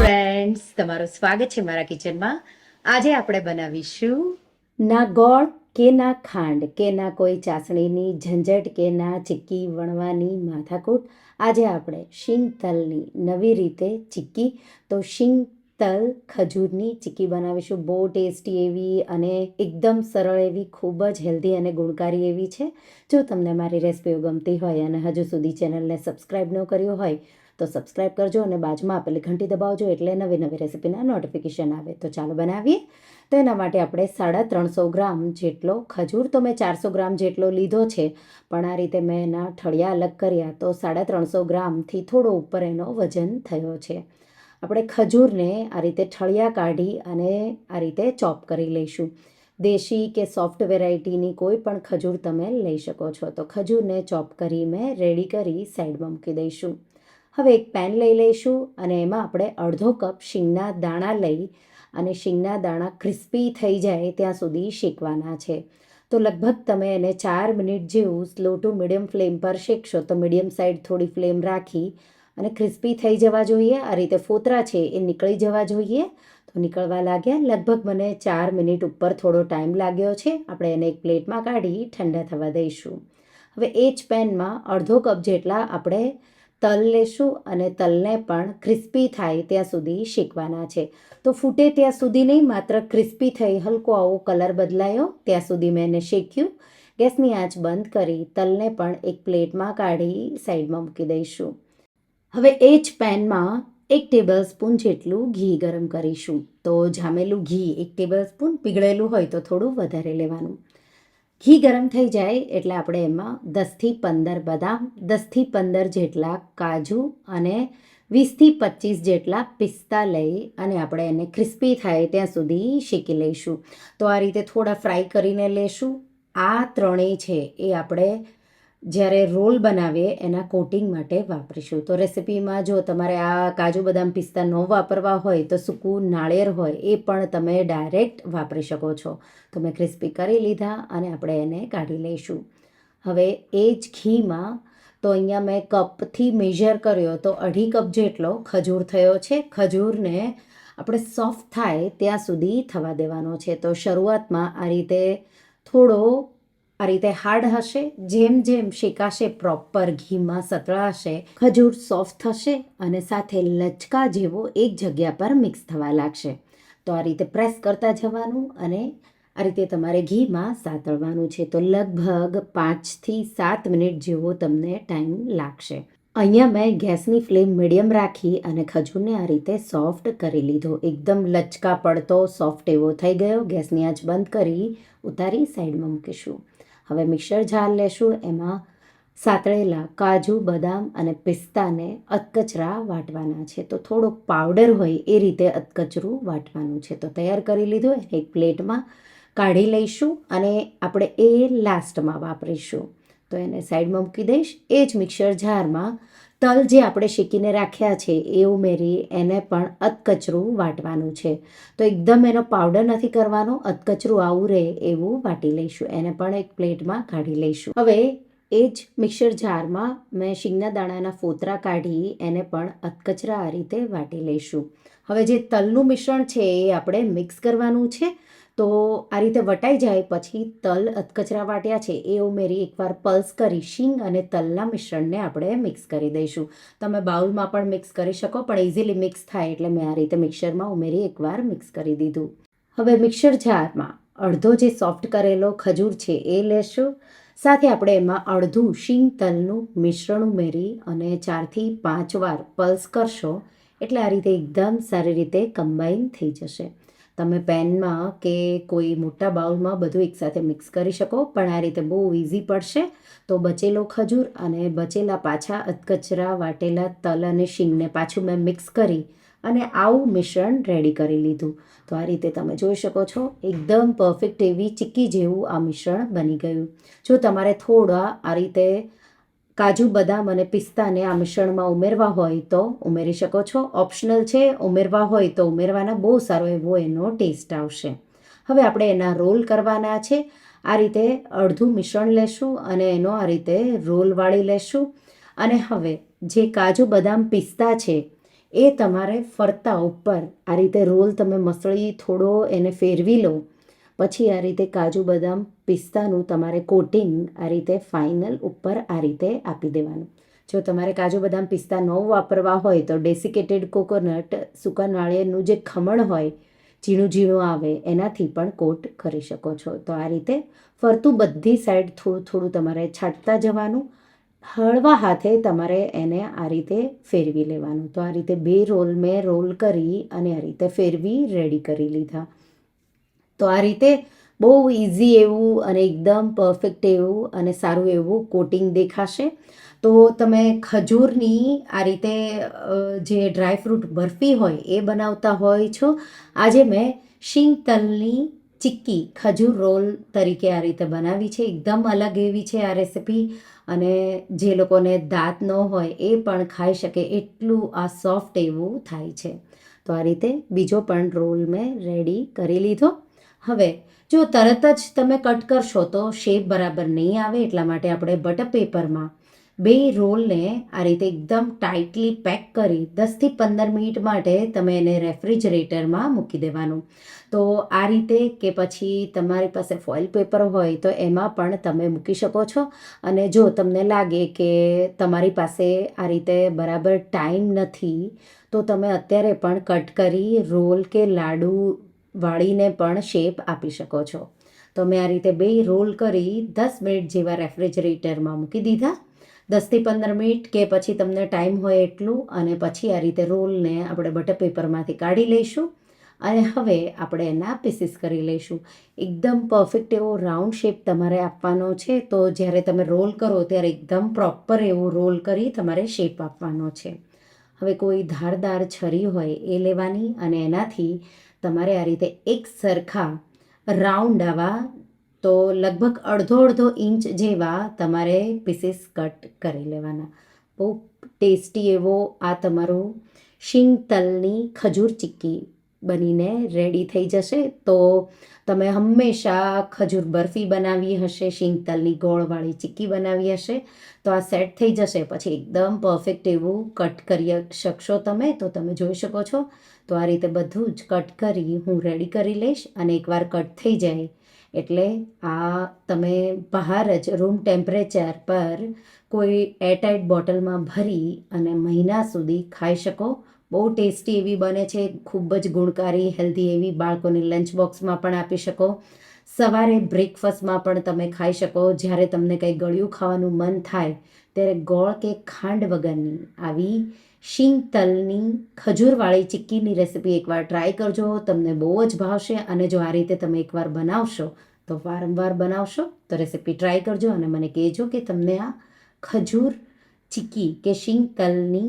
Friends તમારું સ્વાગત છે મારા કિચનમાં આજે આપણે બનાવીશું ના ગોળ કે ના ખાંડ, કે ના કોઈ ચાસણીની ઝંઝટ, કે ના ચીક્કી વણવાની માથાકૂટ. આજે આપણે શીંગ તલની નવી રીતે ચીક્કી. તો શીંગ તલ ખજૂરની ચીક્કી બનાવીશું. બહુ ટેસ્ટી એવી અને એકદમ સરળ એવી, ખૂબ જ હેલ્ધી અને ગુણકારી એવી છે. જો તમને મારી રેસીપીઓ ગમતી હોય અને હજુ સુધી ચેનલને સબસ્ક્રાઈબ ન કર્યો હોય તો સબસ્ક્રાઈબ કરજો અને બાજુમાં આપેલી ઘંટી દબાવજો એટલે નવી નવી રેસિપીના નોટિફિકેશન આવે. તો ચાલો બનાવીએ. તો એના માટે આપણે સાડા ત્રણસો ગ્રામ જેટલો ખજૂર તો મેં ચારસો ગ્રામ જેટલો લીધો છે, પણ આ રીતે મેં એના ઠળિયા અલગ કર્યા તો સાડા ત્રણસો ગ્રામથી થોડો ઉપર એનો વજન થયો છે. આપણે ખજૂરને આ રીતે ઠળિયા કાઢી અને આ રીતે ચોપ કરી લઈશું. દેશી કે સોફ્ટ વેરાયટીની કોઈ પણ ખજૂર તમે લઈ શકો છો. તો ખજૂરને ચોપ કરી મેં રેડી કરી સાઈડમાં મૂકી દઈશું. હવે એક પેન લઈ લઈશું અને એમાં આપણે અડધો કપ શીંગના દાણા લઈ અને શીંગના દાણા ક્રિસ્પી થઈ જાય ત્યાં સુધી શેકવાના છે. તો લગભગ તમે એને ચાર મિનિટ જેવું સ્લો ટુ મીડિયમ ફ્લેમ પર શેકશો તો મીડિયમ સાઈડ થોડી ફ્લેમ રાખી અને ક્રિસ્પી થઈ જવા જોઈએ. આ રીતે ફોતરા છે એ નીકળી જવા જોઈએ. તો નીકળવા લાગ્યા. લગભગ મને ચાર મિનિટ ઉપર થોડો ટાઈમ લાગ્યો છે. આપણે એને એક પ્લેટમાં કાઢી ઠંડા થવા દઈશું. હવે એ જ પેનમાં અડધો કપ જેટલા આપણે તલ લેશું અને તલને પણ ક્રિસ્પી થાય ત્યાં સુધી શેકવાના છે. તો ફૂટે ત્યાં સુધી નહીં, માત્ર ક્રિસ્પી થઈ, હલકો આવો કલર બદલાયો, ત્યાં સુધી મેં એને શેક્યું. ગેસની આંચ બંધ કરી, તલને પણ એક પ્લેટમાં કાઢી સાઈડમાં મૂકી દઈશું. હવે એ જ પેનમાં એક ટેબલ સ્પૂન જેટલું ઘી ગરમ કરીશું. તો જામેલું ઘી એક ટેબલ સ્પૂન, પીગળેલું હોય તો થોડું વધારે લેવાનું. ઘી ગરમ થઈ જાય એટલે આપણે એમાં દસથી પંદર બદામ, દસથી પંદર જેટલા કાજુ અને વીસથી પચીસ જેટલા પિસ્તા લઈ અને આપણે એને ક્રિસ્પી થાય ત્યાં સુધી શેકી લઈશું. તો આ રીતે થોડા ફ્રાય કરીને લેશું. આ ત્રણેય છે એ આપણે જ્યારે રોલ બનાવીએ એના કોટિંગ માટે વાપરીશું. તો રેસિપીમાં જો તમારે આ કાજુ બદામ પિસ્તા ન વાપરવા હોય, તો સૂકું નાળિયેર હોય, એ પણ તમે ડાયરેક્ટ વાપરી શકો છો. તો મેં ક્રિસ્પી કરી લીધા અને આપણે એને કાઢી લઈશું. હવે એ જ ઘીમાં, તો અહીંયા મેં કપથી મેઝર કર્યો, તો અઢી કપ જેટલો ખજૂર થયો છે. ખજૂરને આપણે સોફ્ટ થાય ત્યાં સુધી થવા દેવાનો છે. તો શરૂઆતમાં આ રીતે થોડો આ રીતે હાર્ડ હશે, જેમ જેમ શેકાશે પ્રોપર ઘીમાં સતળાશે, ખજૂર સોફ્ટ થશે અને સાથે લચકા જેવો એક જગ્યા પર મિક્સ થવા લાગશે. તો આ રીતે પ્રેસ કરતા જવાનું અને આ રીતે તમારે ઘીમાં સાતળવાનું છે. તો લગભગ પાંચથી સાત મિનિટ જેવો તમને ટાઈમ લાગશે. અહીંયા મેં ગેસની ફ્લેમ મીડિયમ રાખી અને ખજૂરને આ રીતે સોફ્ટ કરી લીધો. એકદમ લચકા પડતો સોફ્ટ એવો થઈ ગયો. ગેસની આંચ બંધ કરી ઉતારી સાઈડમાં મૂકીશું. હવે મિક્સર જાર લેશું, એમાં સાતળેલા કાજુ, બદામ અને પિસ્તાને અધકચરા વાટવાના છે. તો થોડોક પાવડર હોય એ રીતે અધકચરું વાટવાનું છે. તો તૈયાર કરી લીધું એક પ્લેટમાં કાઢી લઈશું અને આપણે એ લાસ્ટમાં વાપરીશું. તો એને સાઈડમાં મૂકી દઈશ. એ જ મિક્સર જારમાં તલ જે આપણે શેકીને રાખ્યા છે, એ ઉમેરી એને પણ અધકચરું વાટવાનું છે. તો એકદમ એનો પાવડર નથી કરવાનો, અધકચરું આવું રહે એવું વાટી લઈશું. એને પણ એક પ્લેટમાં કાઢી લઈશું. હવે એ જ મિક્સર જારમાં મેં શીંગના દાણાના ફોતરા કાઢી એને પણ અધકચરા આ રીતે વાટી લઈશું. હવે જે તલનું મિશ્રણ છે, એ આપણે મિક્સ કરવાનું છે. તો આ રીતે વટાઈ જાય પછી તલ અધકચરા વાટ્યા છે એ ઉમેરી એકવાર પલ્સ કરી શીંગ અને તલના મિશ્રણને આપણે મિક્સ કરી દઈશું. તમે બાઉલમાં પણ મિક્સ કરી શકો, પણ ઇઝીલી મિક્સ થાય એટલે મેં આ રીતે મિક્સરમાં ઉમેરી એકવાર મિક્સ કરી દીધું. હવે મિક્સર જારમાં અડધો જે સોફ્ટ કરેલો ખજૂર છે એ લેશું. સાથે આપણે એમાં અડધું શીંગ તલનું મિશ્રણ ઉમેરી અને ચારથી પાંચ વાર પલ્સ કરશો એટલે આ રીતે એકદમ સારી રીતે કમ્બાઈન થઈ જશે. તમે પેનમાં કે કોઈ મોટા બાઉલમાં બધું એકસાથે મિક્સ કરી શકો, પણ આ રીતે બહુ ઇઝી પડશે. તો બચેલો ખજૂર અને બચેલા પાછા અધકચરા, વાટેલા તલ અને શીંગને પાછું મેં મિક્સ કરી અને આવું મિશ્રણ રેડી કરી લીધું. તો આ રીતે તમે જોઈ શકો છો, એકદમ પરફેક્ટ એવી ચીક્કી જેવું આ મિશ્રણ બની ગયું. જો તમારે થોડા આ રીતે કાજુ, બદામ અને પિસ્તાને આ મિશ્રણમાં ઉમેરવા હોય તો ઉમેરી શકો છો. ઓપ્શનલ છે, ઉમેરવા હોય તો ઉમેરવાના બહુ સારો એવો એનો ટેસ્ટ આવશે. હવે આપણે એના રોલ કરવાના છે. આ રીતે અડધું મિશ્રણ લેશું અને એનો આ રીતે રોલ વાળી લેશું. અને હવે જે કાજુ, બદામ, પિસ્તા છે, એ તમારે ફરતા ઉપર આ રીતે રોલ તમે મસળી થોડો એને ફેરવી લો. પછી આ રીતે કાજુ બદામ પિસ્તાનું તમારે કોટિંગ આ રીતે ફાઇનલ ઉપર આ રીતે આપી દેવાનું. જો તમારે કાજુ બદામ પિસ્તા ન વાપરવા હોય તો ડેસિકેટેડ કોકોનટ સૂકા નાળિયેરનું જે ખમણ હોય, ઝીણું ઝીણું આવે, એનાથી પણ કોટ કરી શકો છો. તો આ રીતે ફરતું બધી સાઈડ થોડું થોડું તમારે છાંટતા જવાનું. હળવા હાથે તમારે એને આ રીતે ફેરવી લેવાનું. તો આ રીતે બે રોલ મેં રોલ કરી અને આ રીતે ફેરવી રેડી કરી લીધા. તો આ રીતે બહુ ઇઝી એવું અને એકદમ પરફેક્ટ એવું અને સારું એવું કોટિંગ દેખાશે. તો તમે ખજૂરની આ રીતે જે ડ્રાયફ્રૂટ બરફી હોય એ બનાવતા હોય છો. આજે મેં શીંગ તલની ચિક્કી ખજૂર રોલ તરીકે આ રીતે બનાવી છે. એકદમ અલગ એવી છે આ રેસિપી અને જે લોકોને દાંત ન હોય એ પણ ખાઈ શકે એટલું આ સોફ્ટ એવું થાય છે. તો આ રીતે બીજો પણ રોલ મેં રેડી કરી લીધો. હવે, જો તરત જ તમે કટ કરશો તો શેપ બરાબર નહીં આવે એટલા માટે આપણે બટર પેપરમાં બે રોલને આ રીતે એકદમ ટાઇટલી પેક કરી દસથી પંદર મિનિટ માટે તમે એને રેફ્રિજરેટરમાં મૂકી દેવાનું. તો આ રીતે કે પછી તમારી પાસે ફોઇલ પેપર હોય તો એમાં પણ તમે મૂકી શકો છો. અને જો તમને લાગે કે તમારી પાસે આ રીતે બરાબર ટાઈમ નથી, તો તમે અત્યારે પણ કટ કરી રોલ કે લાડુ વાળીને પણ શેપ આપી શકો છો. તો મેં આ રીતે બે રોલ કરી દસ મિનિટ જેવા રેફ્રિજરેટરમાં મૂકી દીધા. દસથી પંદર મિનિટ કે પછી તમને ટાઈમ હોય એટલું અને પછી આ રીતે રોલને આપણે બટર પેપરમાંથી કાઢી લઈશું અને હવે આપણે એના પીસીસ કરી લઈશું. એકદમ પરફેક્ટ એવો રાઉન્ડ શેપ તમારે આપવાનો છે. તો જ્યારે તમે રોલ કરો ત્યારે એકદમ પ્રોપર એવો રોલ કરી તમારે શેપ આપવાનો છે. હવે કોઈ ધારદાર છરી હોય એ લેવાની અને એનાથી તમારે આ રીતે એક સરખા રાઉન્ડ આવા, તો લગભગ અડધો અડધો ઇંચ જેવા તમારે પીસીસ કટ કરી લેવાના. બહુ ટેસ્ટી એવો આ તમારું શીંગ તલની ખજૂર ચીક્કી બનીને રેડી થઈ જશે, તો તમે હંમેશા ખજૂર બરફી બનાવી હશે શીંગતલની ગોળવાળી ચીક્કી બનાવી હશે, તો આ સેટ થઈ જશે. પછી એકદમ પરફેક્ટ એવું કટ કરી શકશો તમે, તો તમે જોઈ શકો છો. તો આ રીતે બધું જ કટ કરી હું રેડી કરી લઈશ અને એકવાર કટ થઈ જાય. એટલે આ તમે બહાર જ રૂમ ટેમ્પરેચર પર કોઈ એરટાઇટ બોટલમાં ભરી અને મહિના સુધી ખાઈ શકો. બહુ ટેસ્ટી એવી બને છે, ખૂબ જ ગુણકારી, હેલ્ધી એવી બાળકોને લંચ બોક્સમાં પણ આપી શકો. સવારે બ્રેકફાસ્ટમાં પણ તમે ખાઈ શકો. જ્યારે તમને કંઈ ગળ્યું ખાવાનું મન થાય, ત્યારે ગોળ કે ખાંડ વગરની આવી શીંગ તલની ખજૂરવાળી ચીક્કીની રેસિપી એકવાર ટ્રાય કરજો. તમને બહુ જ ભાવશે અને જો આ રીતે તમે એકવાર બનાવશો, તો વારંવાર બનાવશો, તો રેસીપી ટ્રાય કરજો અને મને કહેજો કે તમને આ ખજૂર ચીક્કી કે શીંગ તલની